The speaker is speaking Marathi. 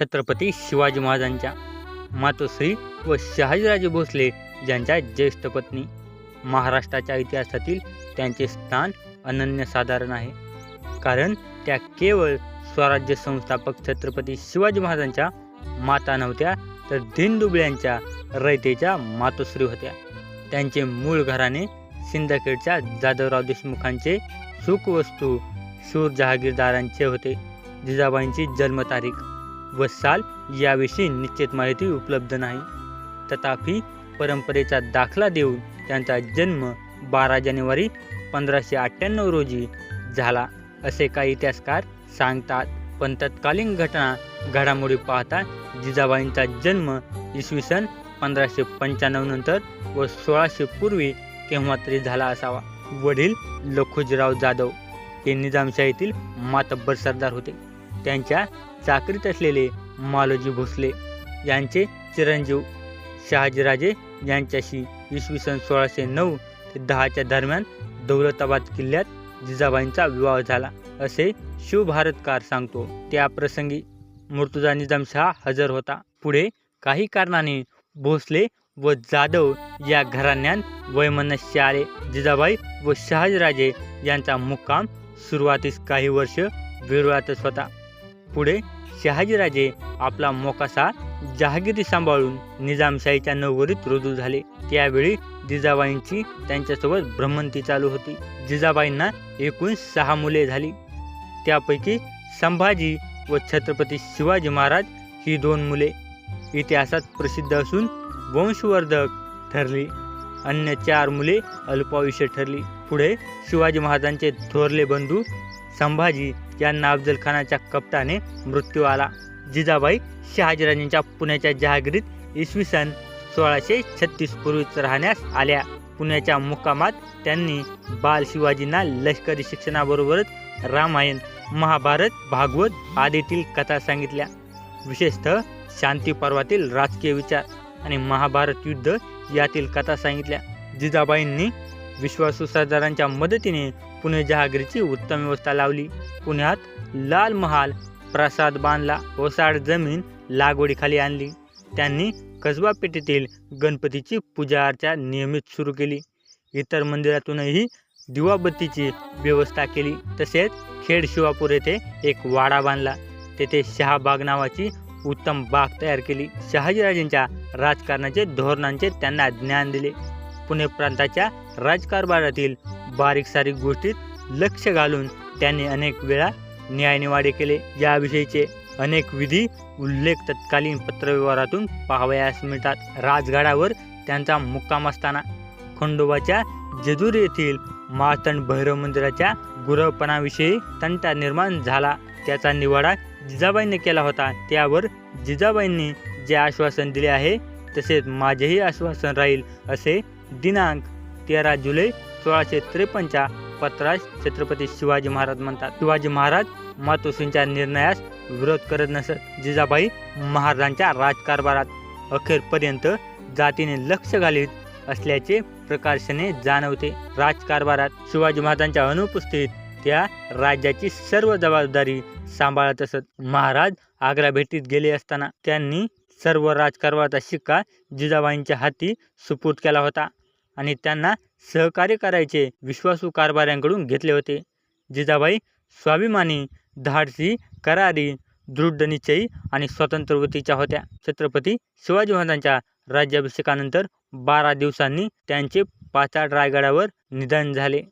छत्रपती शिवाजी महाराजांच्या मातोश्री व शहाजीराजे भोसले यांच्या ज्येष्ठ पत्नी. महाराष्ट्राच्या इतिहासातील त्यांचे स्थान अनन्यसाधारण आहे. कारण त्या केवळ स्वराज्य संस्थापक छत्रपती शिवाजी महाराजांच्या माता नव्हत्या तर दिनदुबळ्यांच्या रयतेच्या मातोश्री होत्या. त्यांचे मूळ घराणे सिंदखेडच्या जाधवराव देशमुखांचे सुखवस्तू शूर जहागीरदारांचे होते. जिजाबाईंची जन्मतारीख व साल याविषयी निश्चित माहिती उपलब्ध नाही. तथापि परंपरेचा दाखला देऊन त्यांचा जन्म बारा जानेवारी पंधराशे अठ्ठ्याण्णव रोजी झाला असे काही इतिहासकार सांगतात. पण तत्कालीन घटना घडामोडी पाहता जिजाबाईंचा जन्म इसवी सन पंधराशे पंच्याण्णव नंतर व सोळाशे पूर्वी केव्हा तरी झाला असावा. वडील लखुजीराव जाधव हे निजामशाहीतील मातब्बर सरदार होते. त्यांच्या चाकरीत असलेले मालोजी भोसले यांचे चिरंजीव शहाजीराजे यांच्याशी इसवी सन सोळाशे नऊ ते दहाच्या दरम्यान दौलताबाद किल्ल्यात जिजाबाईंचा विवाह झाला असे शिवभारतकार सांगतो. त्या प्रसंगी मुर्तुजा निजामशहा हजर होता. पुढे काही कारणाने भोसले व जाधव या घराण्यात वैमनस्य आले जिजाबाई व शहाजीराजे यांचा मुक्काम सुरुवातीस काही वर्ष विरोळातच होता. पुढे शहाजीराजे आपला मोकासा जहागिरी सांभाळून निजामशाहीच्या नवरीत रुजू झाले. त्यावेळी जिजाबाईंची त्यांच्यासोबत भ्रमंती चालू होती. जिजाबाईंना एकूण सहा मुले झाली. त्यापैकी संभाजी व छत्रपती शिवाजी महाराज ही दोन मुले. इतिहासात प्रसिद्ध असून वंशवर्धक ठरली. अन्य चार मुले अल्पायुष्य ठरली. पुढे शिवाजी महाराजांचे थोरले बंधू संभाजी यांना अफजल खानाच्या कप्ताने मृत्यू आला. जिजाबाई शहाजीराजांच्या पुण्याच्या जहागिरीत इसवी सन सोळाशे छत्तीस पूर्वीच राहण्यास आल्या. पुण्याच्या मुक्कामात त्यांनी बाल शिवाजींना लष्करी शिक्षणाबरोबरच रामायण महाभारत भागवत आदीतील कथा सांगितल्या. विशेषतः शांती पर्वातील राजकीय विचार आणि महाभारत युद्ध यातील कथा सांगितल्या. जिजाबाईंनी विश्वासू सरदारांच्या मदतीने पुणे जहागिरीची उत्तम व्यवस्था लावली. पुण्यात लाल महाल प्रासाद बांधला ओसाड जमीन लागवडीखाली आणली. त्यांनी कसबा पेठेतील गणपतीची पूजा अर्चा नियमित सुरू केली. इतर मंदिरातूनही दिवाबत्तीची व्यवस्था केली. तसेच खेड शिवापूर येथे एक वाडा बांधला. तेथे शहाबाग नावाची उत्तम बाग तयार केली. शहाजीराजेंच्या राजकारणाचे धोरणांचे त्यांना ज्ञान दिले. पुणे प्रांताच्या राजकारभारातील बारीक सारीक गोष्टीत लक्ष घालून त्यांनी अनेक वेळा न्यायनिवाडे केले. याविषयीचे अनेक विधी उल्लेख तत्कालीन पत्रव्यवहारातून पाहावयास मिळतात. राजगडावर त्यांचा मुक्काम असताना खंडोबाच्या जेजूर येथील मातंड भैरव मंदिराच्या गुरवपणाविषयी तंटा निर्माण झाला. त्याचा निवाडा जिजाबाईंनी केला होता. त्यावर जिजाबाईंनी जे आश्वासन दिले आहे तसेच माझेही आश्वासन राहील असे दिनांक तेरा जुलै सोळाशे त्रेपन्नच्या पत्रास छत्रपती शिवाजी महाराज म्हणतात. शिवाजी महाराज मातोश्रींच्या निर्णयास विरोध करत नसत. जिजाबाई महाराजांच्या राजकारभारात अखेरपर्यंत जातीने लक्ष घालीत असल्याचे प्रकाशने जाणवते. राजकारभारात शिवाजी महाराजांच्या अनुपस्थित त्या राज्याची सर्व जबाबदारी सांभाळत असत. महाराज आग्रा भेटीत गेले असताना त्यांनी सर्व राजकारभाराचा शिक्का जिजाबाईंच्या हाती सुपूर्द केला होता. आणि त्यांना सहकार्य करायचे विश्वासू कारभाऱ्यांकडून घेतले होते. जिजाबाई स्वाभिमानी धाडसी करारी दृढनिश्चयी आणि स्वतंत्रवतीच्या होत्या. छत्रपती शिवाजी महाराजांच्या राज्याभिषेकानंतर बारा दिवसांनी त्यांचे पाचाड रायगडावर निधन झाले.